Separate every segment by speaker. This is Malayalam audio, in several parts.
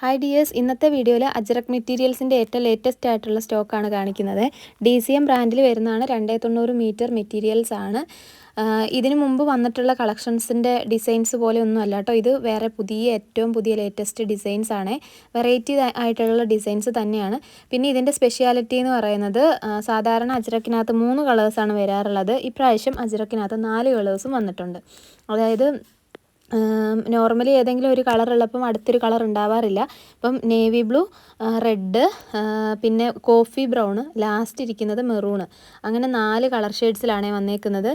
Speaker 1: ഹായ് ഡിയേഴ്സ് ഇന്നത്തെ വീഡിയോയിൽ അജ്രക് മെറ്റീരിയൽസിന്റെ ഏറ്റവും ലേറ്റസ്റ്റ് ആയിട്ടുള്ള സ്റ്റോക്കാണ് കാണിക്കുന്നത്. ഡി സി എം ബ്രാൻഡിൽ വരുന്നതാണ് രണ്ടേ തൊണ്ണൂറ് മീറ്റർ മെറ്റീരിയൽസ് ആണ്. ഇതിനു മുമ്പ് വന്നിട്ടുള്ള കളക്ഷൻസിന്റെ ഡിസൈൻസ് പോലെ ഒന്നും അല്ല കേട്ടോ ഇത് വേറെ പുതിയ ഏറ്റവും പുതിയ ലേറ്റസ്റ്റ് ഡിസൈൻസ് ആണ്. വെറൈറ്റി ആയിട്ടുള്ള ഡിസൈൻസ് തന്നെയാണ്. പിന്നെ ഇതിന്റെ സ്പെഷ്യാലിറ്റി എന്ന് പറയുന്നത് സാധാരണ അജ്രക്കിനകത്ത് മൂന്ന് കളേഴ്സാണ് വരാറുള്ളത്. ഇപ്രാവശ്യം അജ്രക്കിനകത്ത് നാല് കളേഴ്സും വന്നിട്ടുണ്ട്. അതായത് നോർമലി ഏതെങ്കിലും ഒരു കളർ ഉള്ളപ്പം അടുത്തൊരു കളർ ഉണ്ടാവാറില്ല. അപ്പം നേവി ബ്ലൂ റെഡ് പിന്നെ കോഫി ബ്രൗൺ ലാസ്റ്റ് ഇരിക്കുന്നത് മെറൂണ് അങ്ങനെ നാല് കളർ ഷെയ്ഡ്സിലാണ് വന്നേക്കുന്നത്.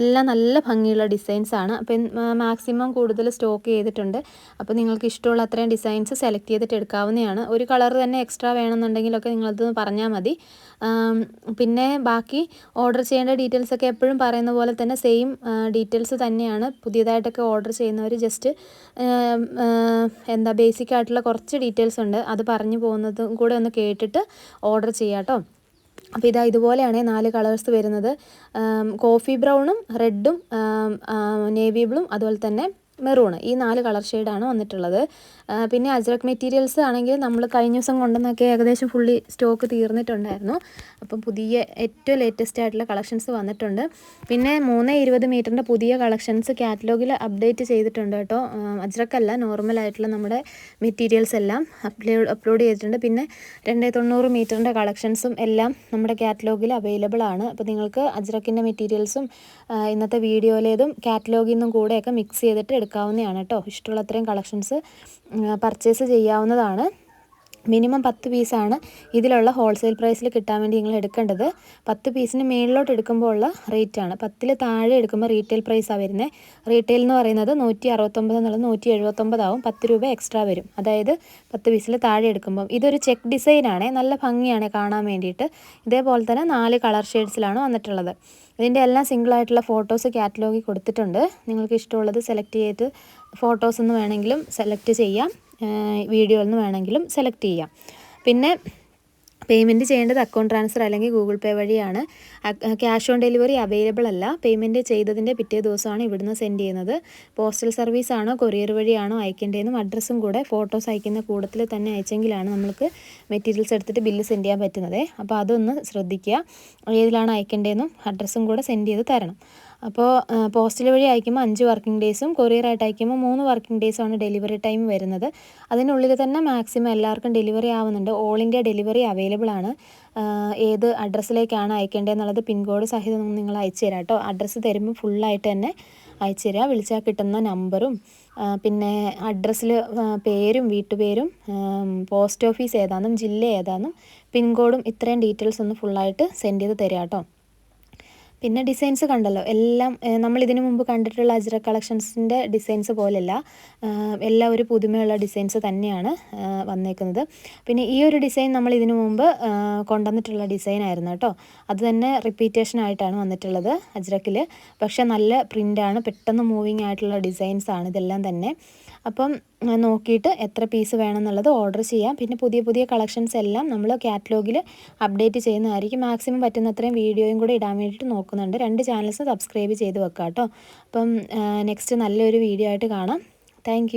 Speaker 1: എല്ലാം നല്ല ഭംഗിയുള്ള ഡിസൈൻസ് ആണ്. അപ്പം മാക്സിമം കൂടുതൽ സ്റ്റോക്ക് ചെയ്തിട്ടുണ്ട്. അപ്പോൾ നിങ്ങൾക്ക് ഇഷ്ടമുള്ള അത്രയും ഡിസൈൻസ് സെലക്ട് ചെയ്തിട്ട് എടുക്കാവുന്നതാണ്. ഒരു കളർ തന്നെ എക്സ്ട്രാ വേണമെന്നുണ്ടെങ്കിലൊക്കെ നിങ്ങളത് പറഞ്ഞാൽ മതി. പിന്നെ ബാക്കി ഓർഡർ ചെയ്യേണ്ട ഡീറ്റെയിൽസൊക്കെ എപ്പോഴും പറയുന്ന പോലെ തന്നെ സെയിം ഡീറ്റെയിൽസ് തന്നെയാണ്. പുതിയതായിട്ടൊക്കെ ഓർഡർ ചെയ്യുന്നവർ ജസ്റ്റ് എന്താ ബേസിക് ആയിട്ടുള്ള കുറച്ച് ഡീറ്റെയിൽസ് ഉണ്ട്. അത് പറഞ്ഞു പോകുന്നതും കൂടെ ഒന്ന് കേട്ടിട്ട് ഓർഡർ ചെയ്യാം കേട്ടോ അപ്പോൾ ഇതാ ഇതുപോലെയാണ് നാല് കളേഴ്സ് വരുന്നത്. കോഫി ബ്രൗണും റെഡും നേവി ബ്ലൂം അതുപോലെ തന്നെ മെറൂൺ ഈ നാല് കളർ ഷെയ്ഡാണ് വന്നിട്ടുള്ളത്. പിന്നെ അജ്രക് മെറ്റീരിയൽസ് ആണെങ്കിൽ നമ്മൾ കഴിഞ്ഞ ദിവസം കൊണ്ടുവന്നൊക്കെ ഏകദേശം ഫുള്ളി സ്റ്റോക്ക് തീർന്നിട്ടുണ്ടായിരുന്നു. അപ്പം പുതിയ ഏറ്റവും ലേറ്റസ്റ്റ് ആയിട്ടുള്ള കളക്ഷൻസ് വന്നിട്ടുണ്ട്. പിന്നെ മൂന്ന് ഇരുപത് മീറ്ററിന്റെ പുതിയ കളക്ഷൻസ് കാറ്റലോഗിൽ അപ്ഡേറ്റ് ചെയ്തിട്ടുണ്ട് കേട്ടോ. അജ്രക്കല്ല നോർമൽ ആയിട്ടുള്ള നമ്മുടെ മെറ്റീരിയൽസ് എല്ലാം അപ്ലോഡ് അപ്ലോഡ് ചെയ്തിട്ടുണ്ട്. പിന്നെ രണ്ട് തൊണ്ണൂറ് മീറ്ററിന്റെ കളക്ഷൻസും എല്ലാം നമ്മുടെ കാറ്റലോഗിൽ അവൈലബിൾ ആണ്. അപ്പോൾ നിങ്ങൾക്ക് അജ്രക്കിന്റെ മെറ്റീരിയൽസും ഇന്നത്തെ വീഡിയോയിലേതും കാറ്റലോഗിൽ നിന്നും കൂടെയൊക്കെ മിക്സ് ചെയ്തിട്ട് എടുക്കാവുന്നതാണ് കേട്ടോ. ഇഷ്ടമുള്ള അത്രയും കളക്ഷൻസ് പർച്ചേസ് ചെയ്യാവുന്നതാണ്. മിനിമം പത്ത് പീസാണ് ഇതിലുള്ള ഹോൾസെയിൽ പ്രൈസിൽ കിട്ടാൻ വേണ്ടി നിങ്ങൾ എടുക്കേണ്ടത്. പത്ത് പീസിന് മേളിലോട്ട് എടുക്കുമ്പോൾ ഉള്ള റേറ്റാണ് പത്തിൽ താഴെ എടുക്കുമ്പോൾ റീറ്റെയിൽ പ്രൈസാണ് വരുന്നത്. റീറ്റെയിൽ എന്ന് പറയുന്നത് നൂറ്റി അറുപത്തൊമ്പത് എന്നുള്ളത് നൂറ്റി എഴുപത്തൊമ്പതാവും പത്ത് രൂപ എക്സ്ട്രാ വരും. അതായത് പത്ത് പീസിൽ താഴെ എടുക്കുമ്പം. ഇതൊരു ചെക്ക് ഡിസൈനാണ് നല്ല ഭംഗിയാണ് കാണാൻ വേണ്ടിയിട്ട്. ഇതേപോലെ തന്നെ നാല് കളർ ഷെയ്ഡ്സിലാണ് വന്നിട്ടുള്ളത്. ഇതിന്റെ എല്ലാം സിംഗിളായിട്ടുള്ള ഫോട്ടോസ് കാറ്റലോഗിൽ കൊടുത്തിട്ടുണ്ട്. നിങ്ങൾക്ക് ഇഷ്ടമുള്ളത് സെലക്ട് ചെയ്തിട്ട് ഫോട്ടോസ് ഒന്ന് വേണമെങ്കിലും സെലക്ട് ചെയ്യാം. വീഡിയോ നിന്ന് വേണമെങ്കിലും സെലക്ട് ചെയ്യാം. പിന്നെ പേയ്മെന്റ് ചെയ്യേണ്ടത് അക്കൗണ്ട് ട്രാൻസ്ഫർ അല്ലെങ്കിൽ ഗൂഗിൾ പേ വഴിയാണ്. ക്യാഷ് ഓൺ ഡെലിവറി അവൈലബിൾ അല്ല. പേയ്മെന്റ് ചെയ്തതിന്റെ പിറ്റേ ദിവസമാണ് ഇവിടുന്ന് സെൻഡ് ചെയ്യുന്നത്. പോസ്റ്റൽ സർവീസ് ആണോ കൊറിയർ വഴിയാണോ അയക്കേണ്ടതെന്നും അഡ്രസ്സും കൂടെ ഫോട്ടോസ് അയക്കുന്ന കൂടത്തിൽ തന്നെ അയച്ചെങ്കിലാണ് നമുക്ക് മെറ്റീരിയൽസ് എടുത്തിട്ട് ബില്ല് സെൻഡ് ചെയ്യാൻ പറ്റുന്നത്. അപ്പോൾ അതൊന്ന് ശ്രദ്ധിക്കുക. ഏതിലാണ് അയക്കേണ്ടതെന്നും അഡ്രസ്സും കൂടെ സെൻഡ് ചെയ്ത് തരണം. അപ്പോൾ പോസ്റ്റൽ വഴി അയക്കുമ്പോൾ അഞ്ച് വർക്കിംഗ് ഡേയ്സും കൊറിയറായിട്ട് അയക്കുമ്പോൾ മൂന്ന് വർക്കിംഗ് ഡേയ്സുമാണ് ഡെലിവറി ടൈം വരുന്നത്. അതിനുള്ളിൽ തന്നെ മാക്സിമം എല്ലാവർക്കും ഡെലിവറി ആവുന്നുണ്ട്. ഓൾ ഇന്ത്യ ഡെലിവറി അവൈലബിൾ ആണ്. ഏത് അഡ്രസ്സിലേക്കാണ് അയക്കേണ്ടതെന്നുള്ളത് പിൻകോഡ് സഹിതം നിങ്ങൾ അയച്ചു തരാം കേട്ടോ. അഡ്രസ്സ് തരുമ്പോൾ ഫുള്ളായിട്ട് തന്നെ അയച്ചു തരിക വിളിച്ചാൽ കിട്ടുന്ന നമ്പറും പിന്നെ അഡ്രസ്സിൽ പേരും വീട്ടുപേരും പോസ്റ്റ് ഓഫീസ് ഏതാണെന്നും ജില്ല ഏതാണെന്നും പിൻകോഡും ഇത്രയും ഡീറ്റെയിൽസ് ഒന്ന് ഫുള്ളായിട്ട് സെൻഡ് ചെയ്ത് തരാം കേട്ടോ. പിന്നെ ഡിസൈൻസ് കണ്ടല്ലോ. എല്ലാം നമ്മൾ ഇതിനു മുമ്പ് കണ്ടിട്ടുള്ള അജ്ര കളക്ഷൻസിന്റെ ഡിസൈൻസ് പോലെയല്ല. എല്ലാം ഒരു പുതുമയുള്ള ഡിസൈൻസ് തന്നെയാണ് വന്നേക്കുന്നത്. പിന്നെ ഈ ഒരു ഡിസൈൻ നമ്മൾ ഇതിനു മുമ്പ് കൊണ്ടുവന്നിട്ടുള്ള ഡിസൈൻ ആയിരുന്നു കേട്ടോ. അത് തന്നെ റിപ്പീറ്റേഷൻ ആയിട്ടാണ് വന്നിട്ടുള്ളത് അജ്രക്കിൽ പക്ഷെ നല്ല പ്രിന്റാണ് പെട്ടെന്ന് മൂവിങ് ആയിട്ടുള്ള ഡിസൈൻസ് ആണ് ഇതെല്ലാം തന്നെ. അപ്പം നോക്കിയിട്ട് എത്ര പീസ് വേണമെന്നുള്ളത് ഓർഡർ ചെയ്യാം. പിന്നെ പുതിയ പുതിയ കളക്ഷൻസ് എല്ലാം നമ്മൾ കാറ്റലോഗിൽ അപ്ഡേറ്റ് ചെയ്യുന്നതായിരിക്കും. മാക്സിമം പറ്റുന്നത്രയും വീഡിയോയും കൂടെ ഇടാൻ വേണ്ടിയിട്ട് നോക്കുന്നുണ്ട്. രണ്ട് ചാനൽസ് സബ്സ്ക്രൈബ് ചെയ്ത് വെക്കാം കേട്ടോ അപ്പം നെക്സ്റ്റ് നല്ലൊരു വീഡിയോ ആയിട്ട് കാണാം. താങ്ക്